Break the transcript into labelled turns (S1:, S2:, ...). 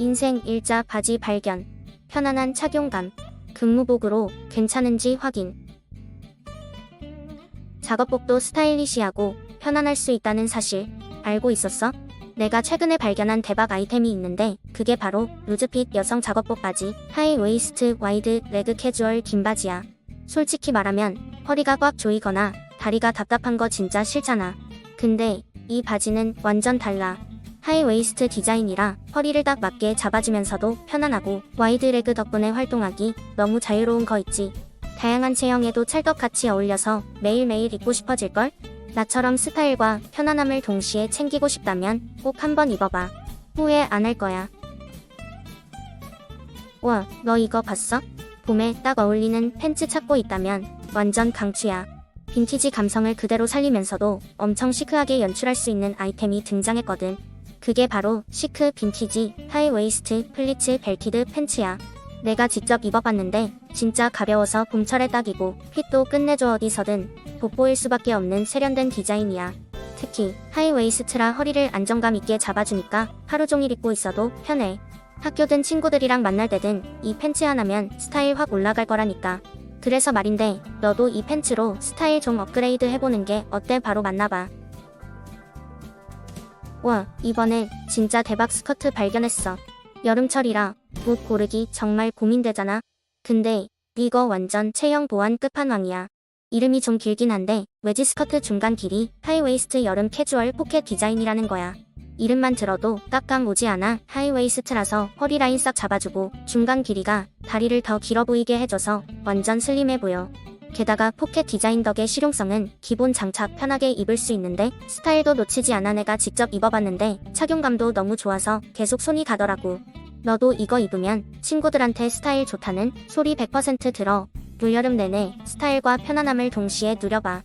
S1: 인생 일자 바지 발견. 편안한 착용감. 근무복으로 괜찮은지 확인. 작업복도 스타일리시하고 편안할 수 있다는 사실 알고 있었어? 내가 최근에 발견한 대박 아이템이 있는데 그게 바로 루즈핏 여성 작업복 바지 하이 웨이스트 와이드 레그 캐주얼 긴 바지야. 솔직히 말하면 허리가 꽉 조이거나 다리가 답답한 거 진짜 싫잖아. 근데 이 바지는 완전 달라. 하이 웨이스트 디자인이라 허리를 딱 맞게 잡아주면서도 편안하고 와이드 레그 덕분에 활동하기 너무 자유로운 거 있지. 다양한 체형에도 찰떡같이 어울려서 매일매일 입고 싶어질걸? 나처럼 스타일과 편안함을 동시에 챙기고 싶다면 꼭 한번 입어봐. 후회 안 할 거야. 와, 너 이거 봤어? 봄에 딱 어울리는 팬츠 찾고 있다면 완전 강추야. 빈티지 감성을 그대로 살리면서도 엄청 시크하게 연출할 수 있는 아이템이 등장했거든. 그게 바로 시크 빈티지 하이웨이스트 플리츠 벨티드 팬츠야. 내가 직접 입어봤는데 진짜 가벼워서 봄철에 딱이고 핏도 끝내줘 어디서든 돋보일 수밖에 없는 세련된 디자인이야. 특히 하이웨이스트라 허리를 안정감 있게 잡아주니까 하루 종일 입고 있어도 편해. 학교든 친구들이랑 만날 때든 이 팬츠 하나면 스타일 확 올라갈 거라니까. 그래서 말인데 너도 이 팬츠로 스타일 좀 업그레이드 해보는 게 어때 바로 만나봐. 와 이번에 진짜 대박 스커트 발견했어. 여름철이라 옷 고르기 정말 고민되잖아. 근데 이거 완전 체형 보완 끝판왕이야. 이름이 좀 길긴 한데 웨지 스커트 중간 길이 하이웨이스트 여름 캐주얼 포켓 디자인이라는 거야. 이름만 들어도 깍깍 오지 않아 하이웨이스트라서 허리 라인 싹 잡아주고 중간 길이가 다리를 더 길어 보이게 해줘서 완전 슬림해 보여. 게다가 포켓 디자인 덕의 실용성은 기본 장착 편하게 입을 수 있는데 스타일도 놓치지 않아 내가 직접 입어봤는데 착용감도 너무 좋아서 계속 손이 가더라고. 너도 이거 입으면 친구들한테 스타일 좋다는 소리 100% 들어. 물여름 내내 스타일과 편안함을 동시에 누려봐.